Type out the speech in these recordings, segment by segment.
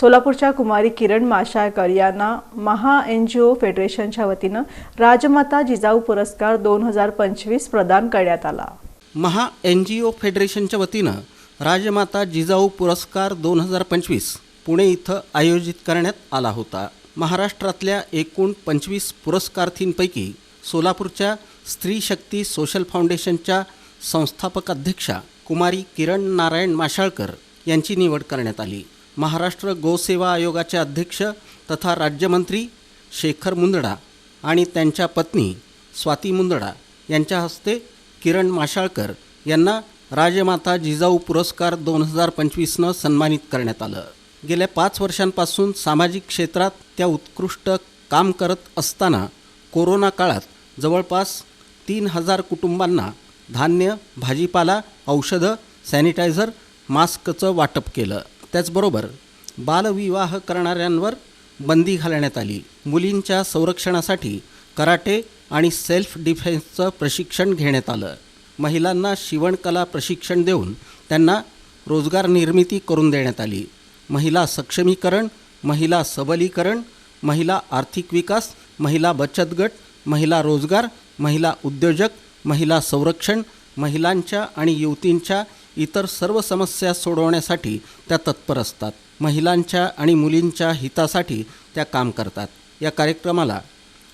सोलापूरच्या कुमारी किरण माशाळकर यांना महा N G ओ फेडरेशनच्या वतीनं राजमाता जिजाऊ पुरस्कार दोन हजार पंचवीस प्रदान करण्यात आला. महा एन जी ओ फेडरेशनच्या वतीनं राजमाता जिजाऊ पुरस्कार दोन हजार पंचवीस पुणे इथं आयोजित करण्यात आला होता. महाराष्ट्रातल्या एकूण पंचवीस पुरस्कारार्थींपैकी सोलापूरच्या स्त्री शक्ती सोशल फाउंडेशनच्या संस्थापक अध्यक्षा कुमारी किरण नारायण माशाळकर यांची निवड करण्यात आली. महाराष्ट्र गोसेवा आयोगाचे अध्यक्ष तथा राज्यमंत्री शेखर मुंदडा आणि त्यांच्या पत्नी स्वाती मुंदडा यांच्या हस्ते किरण माशाळकर यांना राजमाता जिजाऊ पुरस्कार दोन हजार पंचवीसनं सन्मानित करण्यात आलं. गेल्या पाच वर्षांपासून सामाजिक क्षेत्रात त्या उत्कृष्ट काम करत असताना कोरोना काळात जवळपास तीन हजार कुटुंबांना धान्य भाजीपाला औषधं सॅनिटायझर मास्कचं वाटप केलं. त्याचबरोबर बालविवाह करणाऱ्यांवर बंदी घालण्यात आली. मुलींच्या संरक्षणासाठी कराटे आणि सेल्फ डिफेन्सचं प्रशिक्षण घेण्यात आलं. महिलांना शिवणकला प्रशिक्षण देऊन त्यांना रोजगार निर्मिती करून देण्यात आली. महिला सक्षमीकरण महिला सबलीकरण महिला आर्थिक विकास महिला बचत गट महिला रोजगार महिला उद्योजक महिला संरक्षण महिलांच्या आणि युवतींच्या इतर सर्व समस्या सोडवण्यासाठी त्या तत्पर असतात. महिलांच्या आणि मुलींच्या हितासाठी त्या काम करतात. या कार्यक्रमाला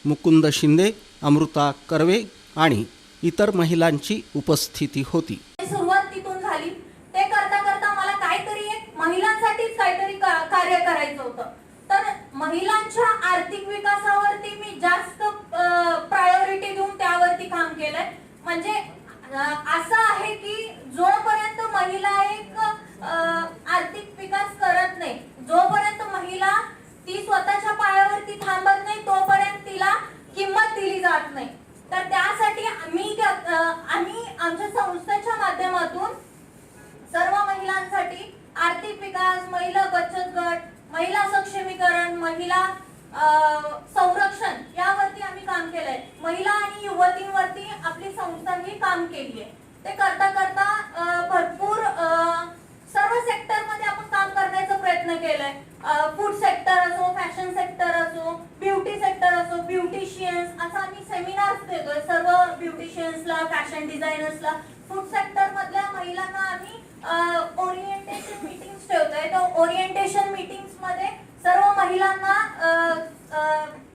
मुकुंद शिंदे अमृता कर्वे आणि इतर महिलांची उपस्थिती होती. सुरुवात तिथून झाली ते करता करता मला काहीतरी एक महिलांसाठीच काहीतरी कार्य करायचं होतं. तर महिलांच्या आर्थिक विकासावरती मी जास्त प्रायोरिटी देऊन त्यावरती काम केलंय म्हणजे अं, असं आहे की जोपर्यंत महिला एक अं, आर्थिक विकास करत नाही जोपर्यंत महिला ती स्वतःच्या पायावरती थांबत नाही तोपर्यंत तिला किंमत दिली जात नाही तर त्यासाठी आम्ही त्या- अं, आम्ही आमच्या संस्थेच्या माध्यमातून सर्व महिलांसाठी आर्थिक विकास महिला बचत गट महिला सक्षमीकरण महिला संरक्षण यावरती आम्ही काम केलंय. महिला आणि युवतींवरती आपली संस्था ही काम केली आहे. ते करता करता भरपूर अं, सर्व सेक्टरमध्ये आपण काम करण्याचा प्रयत्न केलाय. फूड सेक्टर असो फॅशन सेक्टर असो ब्युटी सेक्टर असो ब्युटिशियन्स असं आम्ही सेमिनार्स देतोय. सर्व ब्युटिशियन्सला फॅशन डिझायनर्सला फूड सेक्टर मधल्या महिलांना आम्ही ओरिएंटेशन मीटिंग्स ठेवतोय. तर ओरिएंटेशन